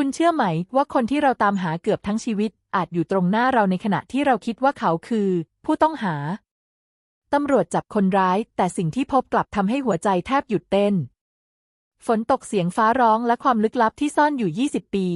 คุณเชื่อไหมว่าคนที่เราตามหาเกือบทั้งชีวิต อาจอยู่ตรงหน้าเราในขณะที่เราคิดว่าเขาคือ ผู้ต้องหา ตำรวจจับคนร้าย แต่สิ่งที่พบกลับทำให้หัวใจแทบหยุดเต้น ฝนตกเสียงฟ้าร้องและความลึกลับที่ซ่อนอยู่ 20 ปี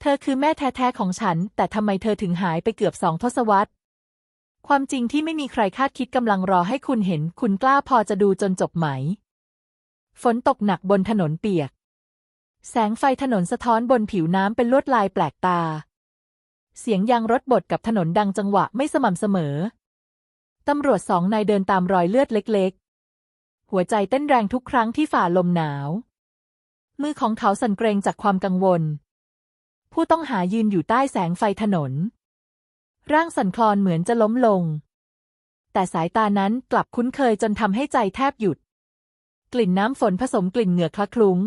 เธอคือแม่แท้ๆของฉัน แต่ทำไมเธอถึงหายไปเกือบสองทศวรรษความจริงที่ไม่มีใครคาดคิดกำลังรอให้คุณเห็น คุณกล้าพอจะดูจนจบไหม ฝนตกหนักบนถนนเปียก แสงไฟถนนสะท้อนบนผิวน้ำเป็นลวดลายแปลกตา เสียงยางรถบดกับถนนดังจังหวะไม่สม่ำเสมอ ตำรวจสองนายเดินตามรอยเลือดเล็ก ๆ หัวใจเต้นแรงทุกครั้งที่ฝ่าลมหนาว มือของเขาสั่นเกรงจากความกังวล ผู้ต้องหายืนอยู่ใต้แสงไฟถนน ร่างสั่นคลอนเหมือนจะล้มลง แต่สายตานั้นกลับคุ้นเคยจนทำให้ใจแทบหยุด กลิ่นน้ำฝนผสมกลิ่นเหงื่อคละคลุ้ง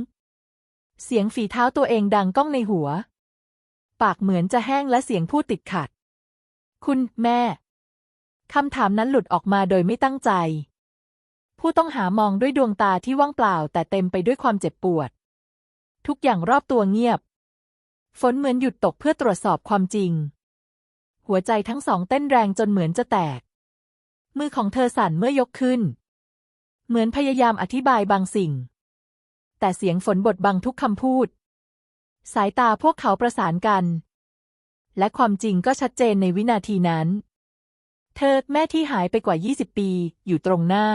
เสียงฝีเท้าตัวเองดังก้องในหัว ปากเหมือนจะแห้งและเสียงพูดติดขัด คุณแม่ คำถามนั้นหลุดออกมาโดยไม่ตั้งใจ ผู้ต้องหามองด้วยดวงตาที่ว่างเปล่า แต่เต็มไปด้วยความเจ็บปวด ทุกอย่างรอบตัวเงียบ ฝนเหมือนหยุดตกเพื่อตรวจสอบความจริง หัวใจทั้งสองเต้นแรงจนเหมือนจะแตก มือของเธอสั่นเมื่อยกขึ้น เหมือนพยายามอธิบายบางสิ่ง แต่เสียงฝนบดบังทุกคำพูด สายตาพวกเขาประสานกัน และความจริงก็ชัดเจนในวินาทีนั้น เธอแม่ที่หายไปกว่า 20 ปี อยู่ตรงหน้า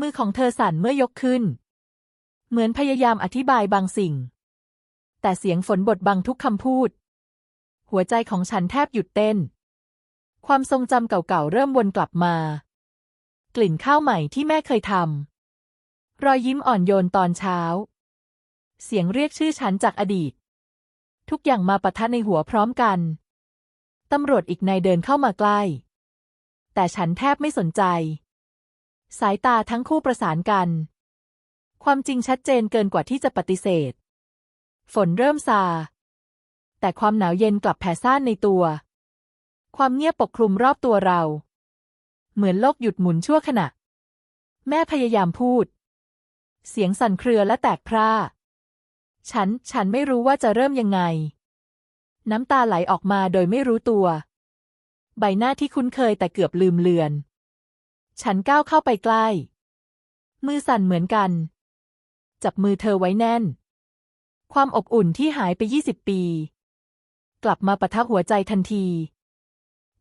มือของเธอสั่นเมื่อยกขึ้น เหมือนพยายามอธิบายบางสิ่ง แต่เสียงฝนบดบังทุกคำพูด หัวใจของฉันแทบหยุดเต้น ความทรงจำเก่าๆเริ่มวนกลับมา กลิ่นข้าวใหม่ที่แม่เคยทำ รอยยิ้มอ่อนโยนตอนเช้า เสียงเรียกชื่อฉันจากอดีต ทุกอย่างมาปะทะในหัวพร้อมกัน ตำรวจอีกนายเดินเข้ามาใกล้ แต่ฉันแทบไม่สนใจ สายตาทั้งคู่ประสานกัน ความจริงชัดเจนเกินกว่าที่จะปฏิเสธ ฝนเริ่มซา แต่ความหนาวเย็นกลับแผ่ซ่านในตัว ความเงียบปกคลุมรอบตัวเรา เหมือนโลกหยุดหมุนชั่วขณะ แม่พยายามพูด เสียงสั่นเครือและแตกพร่า ฉัน ฉันไม่รู้ว่าจะเริ่มยังไง น้ำตาไหลออกมาโดยไม่รู้ตัว ใบหน้าที่คุ้นเคยแต่เกือบลืมเลือน ฉันก้าวเข้าไปใกล้ มือสั่นเหมือนกัน จับมือเธอไว้แน่น ความอบอุ่นที่หายไปยี่สิบปี กลับมาปะทะหัวใจทันที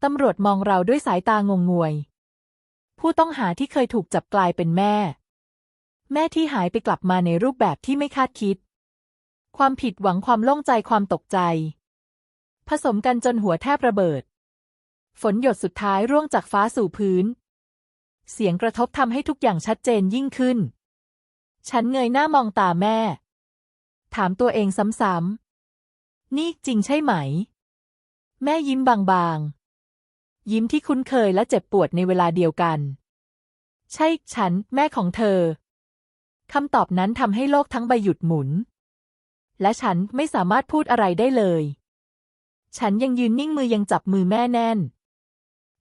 ตำรวจมองเราด้วยสายตางงงวย ผู้ต้องหาที่เคยถูกจับกลายเป็นแม่ แม่ที่หายไปกลับมาในรูปแบบที่ไม่คาดคิด ความผิดหวังความโล่งใจความตกใจ ผสมกันจนหัวแทบระเบิด ฝนหยดสุดท้ายร่วงจากฟ้าสู่พื้น เสียงกระทบทำให้ทุกอย่างชัดเจนยิ่งขึ้น ฉันเงยหน้ามองตาแม่ ถามตัวเองซ้ำๆ นี่จริงใช่ไหม แม่ยิ้มบางๆ ยิ้มที่คุ้นเคยและเจ็บปวดในเวลาเดียวกัน ใช่ ฉัน แม่ของเธอ คำตอบนั้นทำให้โลกทั้งใบหยุดหมุน และฉันไม่สามารถพูดอะไรได้เลย ฉันยังยืนนิ่งมือยังจับมือแม่แน่น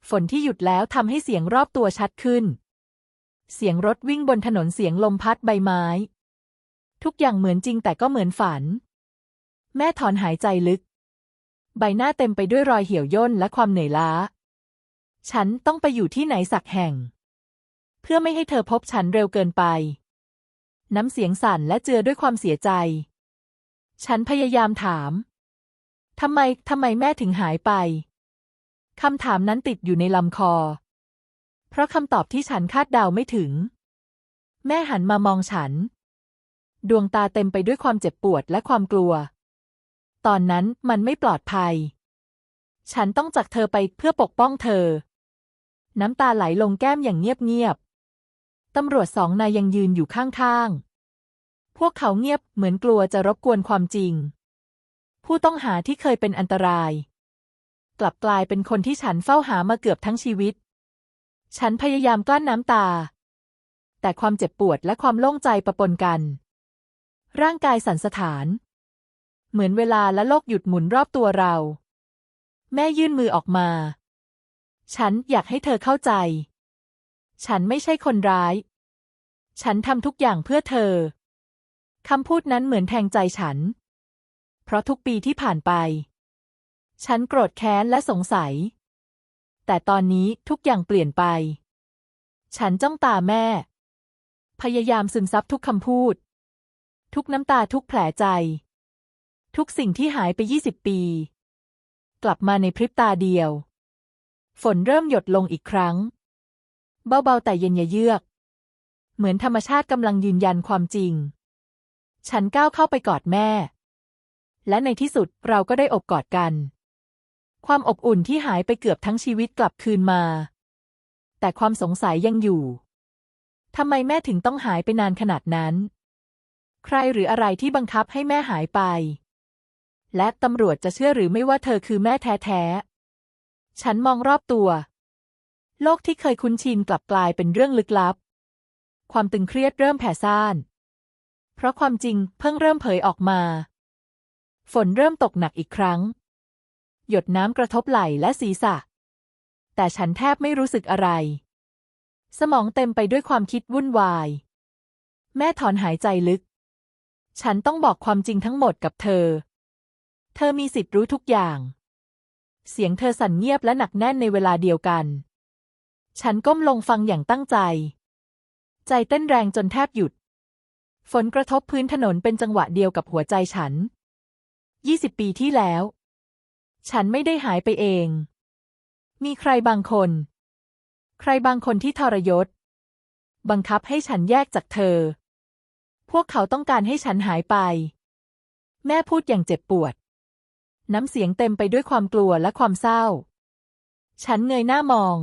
ฝนที่หยุดแล้วทำให้เสียงรอบตัวชัดขึ้น เสียงรถวิ่งบนถนนเสียงลมพัดใบไม้ ทุกอย่างเหมือนจริงแต่ก็เหมือนฝัน แม่ถอนหายใจลึก ใบหน้าเต็มไปด้วยรอยเหี่ยวย่นและความเหนื่อยล้า ฉันต้องไปอยู่ที่ไหนสักแห่ง เพื่อไม่ให้เธอพบฉันเร็วเกินไป น้ำเสียงสั่นและเจือด้วยความเสียใจ ฉันพยายามถาม ทำไม ทำไมแม่ถึงหายไป คำถามนั้นติดอยู่ในลำคอ เพราะคำตอบที่ฉันคาดเดาไม่ถึง แม่หันมามองฉัน ดวงตาเต็มไปด้วยความเจ็บปวดและความกลัว ตอนนั้นมันไม่ปลอดภัย ฉันต้องจากเธอไปเพื่อปกป้องเธอ น้ำตาไหลลงแก้มอย่างเงียบๆ ตำรวจสองนายยังยืนอยู่ข้างๆ พวกเขาเงียบเหมือนกลัวจะรบกวนความจริง ผู้ต้องหาที่เคยเป็นอันตราย กลับกลายเป็นคนที่ฉันเฝ้าหามาเกือบทั้งชีวิต ฉันพยายามกลั้นน้ำตา แต่ความเจ็บปวดและความโล่งใจประปนกัน ร่างกายสั่นสะท้าน เหมือนเวลาและโลกหยุดหมุนรอบตัวเรา แม่ยื่นมือออกมา ฉันอยากให้เธอเข้าใจ ฉันไม่ใช่คนร้าย ฉันทำทุกอย่างเพื่อเธอ คำพูดนั้นเหมือนแทงใจฉัน เพราะทุกปีที่ผ่านไป ฉันโกรธแค้นและสงสัย แต่ตอนนี้ทุกอย่างเปลี่ยนไป ฉันจ้องตาแม่ พยายามซึมซับทุกคำพูด ทุกน้ำตาทุกแผลใจ ทุกสิ่งที่หายไปยี่สิบปี กลับมาในพริบตาเดียว ฝนเริ่มหยดลงอีกครั้ง เบาๆแต่เย็นยเยือก เหมือนธรรมชาติกำลังยืนยันความจริง ฉันก้าวเข้าไปกอดแม่ และในที่สุดเราก็ได้อบกอดกัน ความอบอุ่นที่หายไปเกือบทั้งชีวิตกลับคืนมา แต่ความสงสัยยังอยู่ทำไมแม่ถึงต้องหายไปนานขนาดนั้น ใครหรืออะไรที่บังคับให้แม่หายไป และตำรวจจะเชื่อหรือไม่ว่าเธอคือแม่แท้ๆ ฉันมองรอบตัว โลกที่เคยคุ้นชินกลับกลายเป็นเรื่องลึกลับ ความตึงเครียดเริ่มแผ่ซ่าน เพราะความจริงเพิ่งเริ่มเผยออกมา ฝนเริ่มตกหนักอีกครั้ง หยดน้ำกระทบไหล่และศีรษะ แต่ฉันแทบไม่รู้สึกอะไร สมองเต็มไปด้วยความคิดวุ่นวาย แม่ถอนหายใจลึก ฉันต้องบอกความจริงทั้งหมดกับเธอ เธอมีสิทธิ์รู้ทุกอย่าง เสียงเธอสั่นเงียบและหนักแน่นในเวลาเดียวกัน ฉันก้มลงฟังอย่างตั้งใจ ใจเต้นแรงจนแทบหยุด ฝนกระทบพื้นถนนเป็นจังหวะเดียวกับหัวใจฉัน ยี่สิบปีที่แล้ว ฉันไม่ได้หายไปเอง มีใครบางคน ใครบางคนที่ทรยศ บังคับให้ฉันแยกจากเธอ พวกเขาต้องการให้ฉันหายไป แม่พูดอย่างเจ็บปวด น้ำเสียงเต็มไปด้วยความกลัวและความเศร้า ฉันเงยหน้ามอง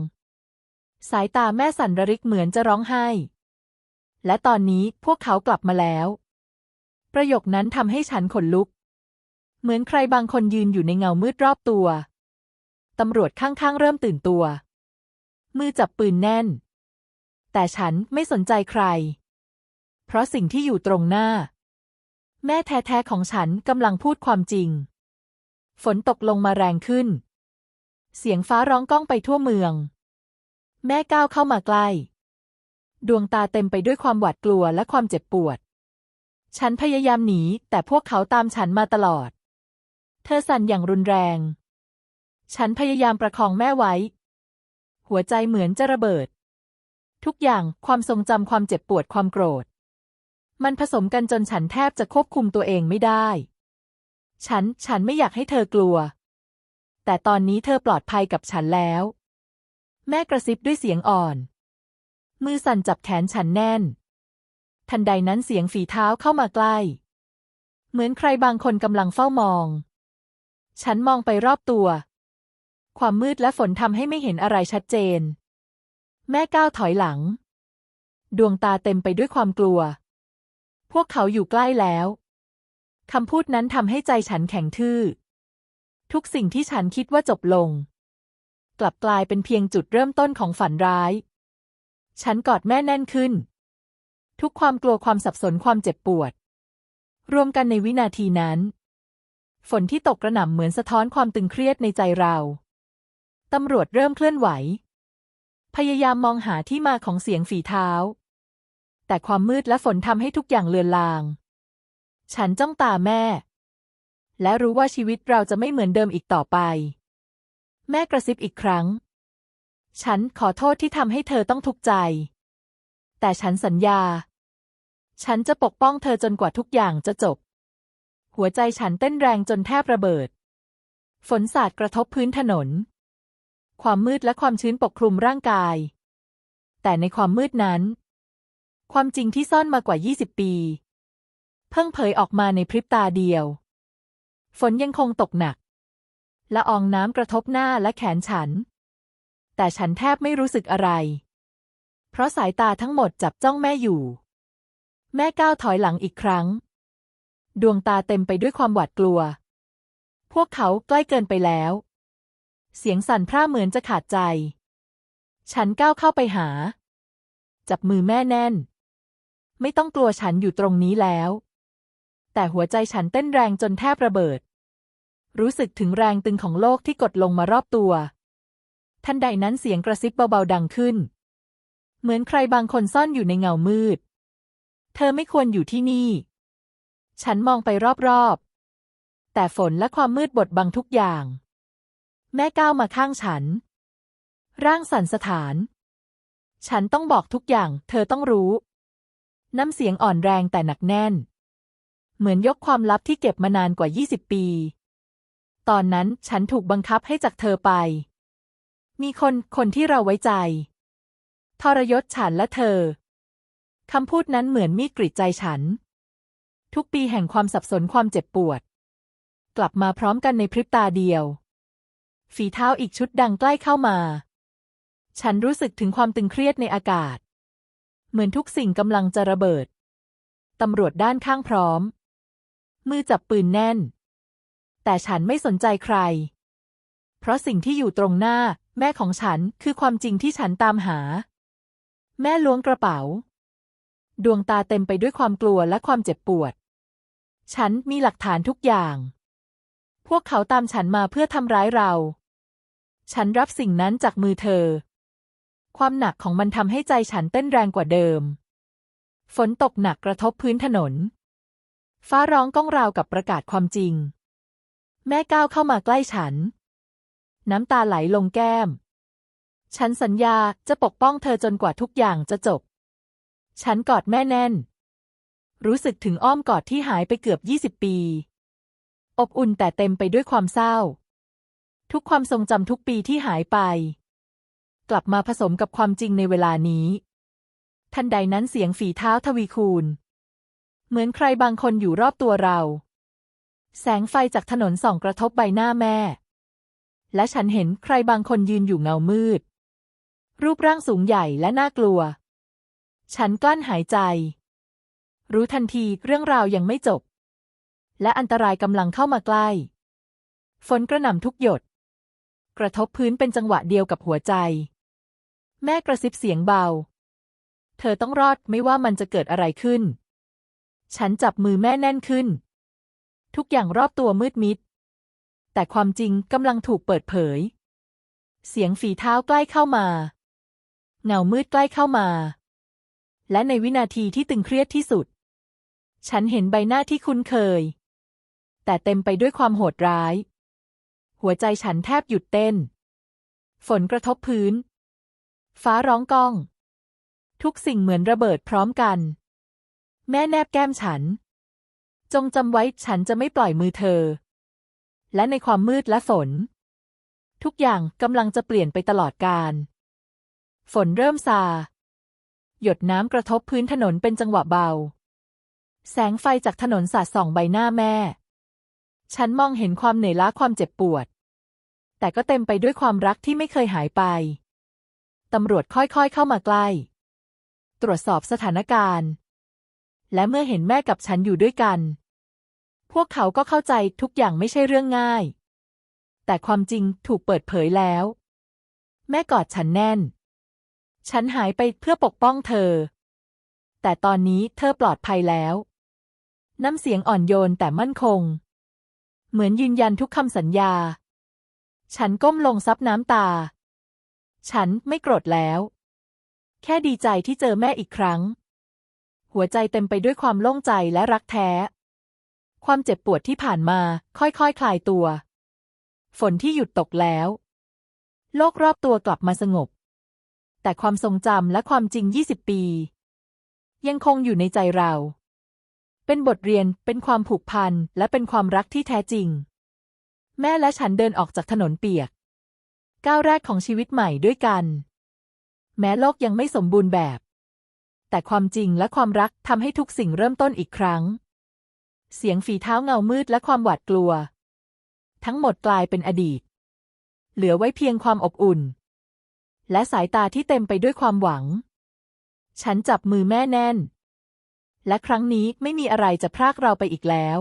สายตาแม่สั่นระริกเหมือนจะร้องไห้ และตอนนี้พวกเขากลับมาแล้ว ประโยคนั้นทำให้ฉันขนลุก เหมือนใครบางคนยืนอยู่ในเงามืดรอบตัว ตำรวจข้างๆเริ่มตื่นตัว มือจับปืนแน่น แต่ฉันไม่สนใจใคร เพราะสิ่งที่อยู่ตรงหน้า แม่แท้ๆของฉันกำลังพูดความจริง ฝนตกลงมาแรงขึ้น เสียงฟ้าร้องก้องไปทั่วเมือง แม่ก้าวเข้ามาใกล้ ดวงตาเต็มไปด้วยความหวาดกลัวและความเจ็บปวด ฉันพยายามหนี แต่พวกเขาตามฉันมาตลอด เธอสั่นอย่างรุนแรง ฉันพยายามประคองแม่ไว้ หัวใจเหมือนจะระเบิด ทุกอย่างความทรงจำความเจ็บปวดความโกรธ มันผสมกันจนฉันแทบจะควบคุมตัวเองไม่ได้ ฉัน ฉันไม่อยากให้เธอกลัว แต่ตอนนี้เธอปลอดภัยกับฉันแล้ว แม่กระซิบด้วยเสียงอ่อน มือสั่นจับแขนฉันแน่น ทันใดนั้นเสียงฝีเท้าเข้ามาใกล้ เหมือนใครบางคนกำลังเฝ้ามอง ฉันมองไปรอบตัว ความมืดและฝนทำให้ไม่เห็นอะไรชัดเจน แม่ก้าวถอยหลัง ดวงตาเต็มไปด้วยความกลัว พวกเขาอยู่ใกล้แล้วคำพูดนั้นทำให้ใจฉันแข็งทื่อ ทุกสิ่งที่ฉันคิดว่าจบลง กลับกลายเป็นเพียงจุดเริ่มต้นของฝันร้าย ฉันกอดแม่แน่นขึ้น ทุกความกลัวความสับสนความเจ็บปวด รวมกันในวินาทีนั้น ฝนที่ตกกระหน่ำเหมือนสะท้อนความตึงเครียดในใจเราตำรวจเริ่มเคลื่อนไหว พยายามมองหาที่มาของเสียงฝีเท้า แต่ความมืดและฝนทำให้ทุกอย่างเลือนลาง ฉันจ้องตาแม่ และรู้ว่าชีวิตเราจะไม่เหมือนเดิมอีกต่อไป แม่กระซิบอีกครั้ง ฉันขอโทษที่ทำให้เธอต้องทุกข์ใจ แต่ฉันสัญญา ฉันจะปกป้องเธอจนกว่าทุกอย่างจะจบ หัวใจฉันเต้นแรงจนแทบระเบิด ฝนสาดกระทบพื้นถนน ความมืดและความชื้นปกคลุมร่างกาย แต่ในความมืดนั้น ความจริงที่ซ่อนมากว่า 20 ปี เพิ่งเผยออกมาในพริบตาเดียว ฝนยังคงตกหนัก ละอองน้ำกระทบหน้าและแขนฉัน แต่ฉันแทบไม่รู้สึกอะไร เพราะสายตาทั้งหมดจับจ้องแม่อยู่ แม่ก้าวถอยหลังอีกครั้ง ดวงตาเต็มไปด้วยความหวาดกลัว พวกเขาใกล้เกินไปแล้ว เสียงสั่นพร่าเหมือนจะขาดใจ ฉันก้าวเข้าไปหา จับมือแม่แน่น ไม่ต้องกลัวฉันอยู่ตรงนี้แล้ว แต่หัวใจฉันเต้นแรงจนแทบระเบิด รู้สึกถึงแรงตึงของโลกที่กดลงมารอบตัว ทันใดนั้นเสียงกระซิบเบาๆดังขึ้น เหมือนใครบางคนซ่อนอยู่ในเงามืด เธอไม่ควรอยู่ที่นี่ ฉันมองไปรอบๆ แต่ฝนและความมืดบดบังทุกอย่าง แม่ก้าวมาข้างฉัน ร่างสั่นสถาน ฉันต้องบอกทุกอย่าง เธอต้องรู้ น้ำเสียงอ่อนแรงแต่หนักแน่น เหมือนยกความลับที่เก็บมานานกว่า 20 ปี ตอนนั้นฉันถูกบังคับให้จากเธอไป มีคนคนที่เราไว้ใจ ทรยศฉันและเธอ คำพูดนั้นเหมือนมีดกรีดใจฉัน ทุกปีแห่งความสับสนความเจ็บปวด กลับมาพร้อมกันในพริบตาเดียว ฝีเท้าอีกชุดดังใกล้เข้ามา ฉันรู้สึกถึงความตึงเครียดในอากาศ เหมือนทุกสิ่งกำลังจะระเบิด ตำรวจด้านข้างพร้อม มือจับปืนแน่น แต่ฉันไม่สนใจใคร เพราะสิ่งที่อยู่ตรงหน้า แม่ของฉันคือความจริงที่ฉันตามหา แม่ล้วงกระเป๋า ดวงตาเต็มไปด้วยความกลัวและความเจ็บปวด ฉันมีหลักฐานทุกอย่าง พวกเขาตามฉันมาเพื่อทำร้ายเรา ฉันรับสิ่งนั้นจากมือเธอ ความหนักของมันทำให้ใจฉันเต้นแรงกว่าเดิม ฝนตกหนักกระทบพื้นถนน ฟ้าร้องก้องราวกับประกาศความจริง แม่ก้าวเข้ามาใกล้ฉัน น้ำตาไหลลงแก้ม ฉันสัญญาจะปกป้องเธอจนกว่าทุกอย่างจะจบ ฉันกอดแม่แน่น รู้สึกถึงอ้อมกอดที่หายไปเกือบ20ปี อบอุ่นแต่เต็มไปด้วยความเศร้า ทุกความทรงจำทุกปีที่หายไป กลับมาผสมกับความจริงในเวลานี้ ทันใดนั้นเสียงฝีเท้าทวีคูณ เหมือนใครบางคนอยู่รอบตัวเรา แสงไฟจากถนนส่องกระทบใบหน้าแม่ และฉันเห็นใครบางคนยืนอยู่เงามืด รูปร่างสูงใหญ่และน่ากลัว ฉันกลั้นหายใจ รู้ทันทีเรื่องราวยังไม่จบ และอันตรายกำลังเข้ามาใกล้ ฝนกระหน่ำทุกหยด กระทบพื้นเป็นจังหวะเดียวกับหัวใจ แม่กระซิบเสียงเบา เธอต้องรอดไม่ว่ามันจะเกิดอะไรขึ้น ฉันจับมือแม่แน่นขึ้น ทุกอย่างรอบตัวมืดมิด แต่ความจริงกำลังถูกเปิดเผย เสียงฝีเท้าใกล้เข้ามา เงามืดใกล้เข้ามา และในวินาทีที่ตึงเครียดที่สุด ฉันเห็นใบหน้าที่คุ้นเคย แต่เต็มไปด้วยความโหดร้าย หัวใจฉันแทบหยุดเต้น ฝนกระทบพื้น ฟ้าร้องก้อง ทุกสิ่งเหมือนระเบิดพร้อมกัน แม่แนบแก้มฉัน จงจำไว้ฉันจะไม่ปล่อยมือเธอ และในความมืดและฝน ทุกอย่างกำลังจะเปลี่ยนไปตลอดกาลฝนเริ่มซา หยดน้ำกระทบพื้นถนนเป็นจังหวะเบา แสงไฟจากถนนสาดส่องใบหน้าแม่ ฉันมองเห็นความเหนื่อยล้าความเจ็บปวด แต่ก็เต็มไปด้วยความรักที่ไม่เคยหายไป ตำรวจค่อยๆเข้ามาใกล้ ตรวจสอบสถานการณ์ และเมื่อเห็นแม่กับฉันอยู่ด้วยกัน พวกเขาก็เข้าใจทุกอย่างไม่ใช่เรื่องง่าย แต่ความจริงถูกเปิดเผยแล้ว แม่กอดฉันแน่น ฉันหายไปเพื่อปกป้องเธอ แต่ตอนนี้เธอปลอดภัยแล้ว น้ำเสียงอ่อนโยนแต่มั่นคง เหมือนยืนยันทุกคำสัญญา ฉันก้มลงซับน้ำตา ฉันไม่โกรธแล้ว แค่ดีใจที่เจอแม่อีกครั้ง หัวใจเต็มไปด้วยความโล่งใจและรักแท้ ความเจ็บปวดที่ผ่านมาค่อยๆคคลายตัว ฝนที่หยุดตกแล้ว โลกรอบตัวกลับมาสงบ แต่ความทรงจำและความจริง 20 ปี ยังคงอยู่ในใจเรา เป็นบทเรียนเป็นความผูกพันและเป็นความรักที่แท้จริง แม่และฉันเดินออกจากถนนเปียก ก้าวแรกของชีวิตใหม่ด้วยกัน แม้โลกยังไม่สมบูรณ์แบบ แต่ความจริงและความรักทำให้ทุกสิ่งเริ่มต้นอีกครั้ง เสียงฝีเท้าเงามืดและความหวาดกลัว ทั้งหมดกลายเป็นอดีต เหลือไว้เพียงความอบอุ่น และสายตาที่เต็มไปด้วยความหวัง ฉันจับมือแม่แน่น และครั้งนี้ไม่มีอะไรจะพรากเราไปอีกแล้ว